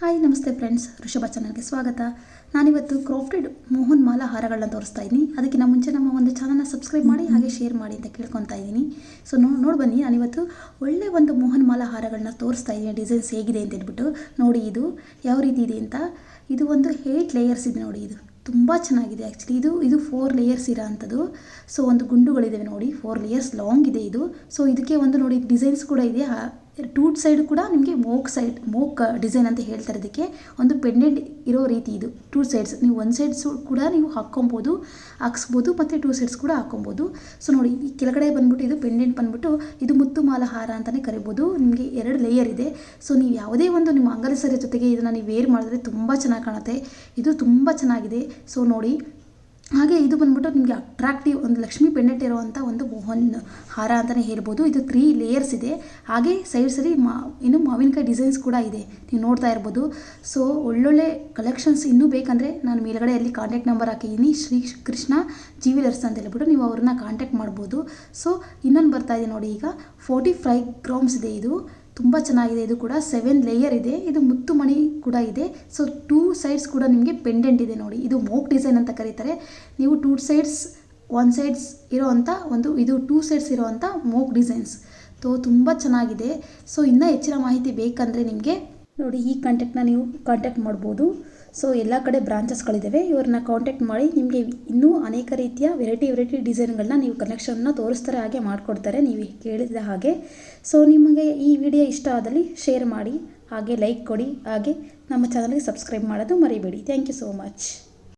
Hi ನಮಸ್ತೆ friends ಋಷಭ ಚಾನಲ್ಗೆ ಸ್ವಾಗತ. ನಾನಿವತ್ತು ಕ್ರಾಫ್ಟೆಡ್ ಮೋಹನ್ ಮಾಲಾ ಹಾರಗಳನ್ನ ತೋರಿಸ್ತಾ ಇದ್ದೀನಿ. ಅದಕ್ಕಿಂತ ಮುಂಚೆ ನಮ್ಮ ಒಂದು ಚಾನಲ್ನ ಸಬ್ಸ್ಕ್ರೈಬ್ ಮಾಡಿ, ಹಾಗೆ ಶೇರ್ ಮಾಡಿ ಅಂತ ಕೇಳ್ಕೊತಾ ಇದ್ದೀನಿ. ಸೊ ನೋಡಿ ನೋಡಿ ಬನ್ನಿ. ನಾನಿವತ್ತು ಒಳ್ಳೆ ಒಂದು ಮೋಹನ್ ಮಾಲಾ ಹಾರಗಳನ್ನ ತೋರಿಸ್ತಾ ಇದ್ದೀನಿ. ಡಿಸೈನ್ಸ್ ಹೇಗಿದೆ ಅಂತ ಹೇಳ್ಬಿಟ್ಟು. ನೋಡಿ ಇದು ಯಾವ ರೀತಿ ಇದೆ ಅಂತ. ಇದು ಒಂದು ಏಯ್ಟ್ ಲೇಯರ್ಸ್ ಇದೆ ನೋಡಿ ಇದು. ತುಂಬ ಚೆನ್ನಾಗಿದೆ ಆ್ಯಕ್ಚುಲಿ ಇದು ಇದು ಫೋರ್ ಲೇಯರ್ಸ್ ಇರೋ ಅಂಥದ್ದು. ಸೊ ಒಂದು ಗುಂಡುಗಳಿದ್ದಾವೆ ನೋಡಿ. ಫೋರ್ ಲೇಯರ್ಸ್ ಲಾಂಗ್ ಇದೆ ಇದು. ಸೊ ಇದಕ್ಕೆ ಒಂದು ನೋಡಿ ಡಿಸೈನ್ಸ್ ಕೂಡ ಇದೆ. ಟೂ ಸೈಡ್ ಕೂಡ ನಿಮಗೆ ಮೋಕ್ ಸೈಡ್, ಮೋಕ್ ಡಿಸೈನ್ ಅಂತ ಹೇಳ್ತಾರೆ ಅದಕ್ಕೆ ಒಂದು ಪೆಂಡೆಂಟ್ ಇರೋ ರೀತಿ ಇದು. ಟೂ ಸೈಡ್ಸ್, ನೀವು ಒಂದು ಸೈಡ್ಸ್ ಕೂಡ ನೀವು ಹಾಕ್ಕೊಬೋದು, ಹಾಕ್ಸ್ಬೋದು ಮತ್ತು ಟೂ ಸೈಡ್ಸ್ ಕೂಡ ಹಾಕ್ಕೊಬೋದು. ಸೊ ನೋಡಿ, ಈ ಕೆಳಗಡೆ ಬಂದ್ಬಿಟ್ಟು ಇದು ಪೆಂಡೆಂಟ್ ಬಂದ್ಬಿಟ್ಟು ಇದು ಮುತ್ತು ಮಾಲ ಹಾರ ಅಂತಲೇ ಕರಿಬೋದು. ನಿಮಗೆ ಎರಡು ಲೇಯರ್ ಇದೆ. ಸೊ ನೀವು ಯಾವುದೇ ಒಂದು ನಿಮ್ಮ ಅಂಗಡಿ ಜೊತೆಗೆ ಇದನ್ನು ನೀವು ವೇರ್ ಮಾಡಿದ್ರೆ ತುಂಬ ಚೆನ್ನಾಗಿ ಕಾಣುತ್ತೆ. ಇದು ತುಂಬ ಚೆನ್ನಾಗಿದೆ. ಸೊ ನೋಡಿ ಹಾಗೆ ಇದು ಬಂದ್ಬಿಟ್ಟು ನಿಮಗೆ ಅಟ್ರಾಕ್ಟಿವ್ ಒಂದು ಲಕ್ಷ್ಮಿ ಪೆಂಡೆಂಟ್ ಇರುವಂಥ ಒಂದು ಮೋಹನ್ ಹಾರ ಅಂತಲೇ ಹೇಳ್ಬೋದು. ಇದು ತ್ರೀ ಲೇಯರ್ಸ್ ಇದೆ. ಹಾಗೆ ಸೈಡ್ ಸರಿ ಮಾ, ಇನ್ನು ಮಾವಿನಕಾಯಿ ಡಿಸೈನ್ಸ್ ಕೂಡ ಇದೆ. ನೀವು ನೋಡ್ತಾ ಇರ್ಬೋದು. ಸೊ ಒಳ್ಳೊಳ್ಳೆ ಕಲೆಕ್ಷನ್ಸ್ ಇನ್ನೂ ಬೇಕಂದರೆ ನಾನು ಮೇಲ್ಗಡೆ ಅಲ್ಲಿ ಕಾಂಟ್ಯಾಕ್ಟ್ ನಂಬರ್ ಹಾಕಿದ್ದೀನಿ ಶ್ರೀ ಕೃಷ್ಣ ಜೀವಿಲರ್ಸ್ ಅಂತ ಹೇಳ್ಬಿಟ್ಟು ನೀವು ಅವ್ರನ್ನ ಕಾಂಟ್ಯಾಕ್ಟ್ ಮಾಡ್ಬೋದು. ಸೊ ಇನ್ನೊಂದು ಬರ್ತಾ ಇದೆ ನೋಡಿ ಈಗ. ಫೋರ್ಟಿ ಫೈವ್ ಗ್ರಾಮ್ಸ್ ಇದೆ ಇದು. ತುಂಬ ಚೆನ್ನಾಗಿದೆ. ಇದು ಕೂಡ ಸೆವೆನ್ ಲೇಯರ್ ಇದೆ. ಇದು ಮುತ್ತು ಮಣಿ ಕೂಡ ಇದೆ. ಸೊ ಟೂ ಸೈಡ್ಸ್ ಕೂಡ ನಿಮಗೆ ಪೆಂಡೆಂಟ್ ಇದೆ ನೋಡಿ. ಇದು ಮೋಕ್ ಡಿಸೈನ್ ಅಂತ ಕರೀತಾರೆ. ನೀವು ಟೂ ಸೈಡ್ಸ್ ಒನ್ ಸೈಡ್ಸ್ ಇರೋವಂಥ ಒಂದು, ಇದು ಟೂ ಸೈಡ್ಸ್ ಇರೋವಂಥ ಮೋಕ್ ಡಿಸೈನ್ಸ್ ತೋ ತುಂಬ ಚೆನ್ನಾಗಿದೆ. ಸೊ ಇನ್ನೂ ಹೆಚ್ಚಿನ ಮಾಹಿತಿ ಬೇಕಂದರೆ ನಿಮಗೆ ನೋಡಿ, ಈ ಕಾಂಟ್ಯಾಕ್ಟ್ನ ನೀವು ಕಾಂಟ್ಯಾಕ್ಟ್ ಮಾಡ್ಬೋದು. ಸೊ ಎಲ್ಲ ಕಡೆ ಬ್ರಾಂಚಸ್ಗಳಿದ್ದಾವೆ ಇವ್ರನ್ನ ಕಾಂಟ್ಯಾಕ್ಟ್ ಮಾಡಿ ನಿಮಗೆ ಇನ್ನೂ ಅನೇಕ ರೀತಿಯ ವೆರೈಟಿ ವೆರೈಟಿ ಡಿಸೈನ್ಗಳನ್ನ ನೀವು ಕಲೆಕ್ಷನ್ನ ತೋರಿಸ್ತಾರೆ, ಹಾಗೆ ಮಾಡಿಕೊಡ್ತಾರೆ, ನೀವು ಕೇಳಿದ ಹಾಗೆ. ಸೊ ನಿಮಗೆ ಈ ವಿಡಿಯೋ ಇಷ್ಟ ಆದಲ್ಲಿ ಶೇರ್ ಮಾಡಿ. ಹಾಗೆ ಲೈಕ್ ಕೊಡಿ. ಹಾಗೆ ನಮ್ಮ ಚಾನಲ್ಗೆ ಸಬ್ಸ್ಕ್ರೈಬ್ ಮಾಡೋದು ಮರಿಬೇಡಿ. Thank you so much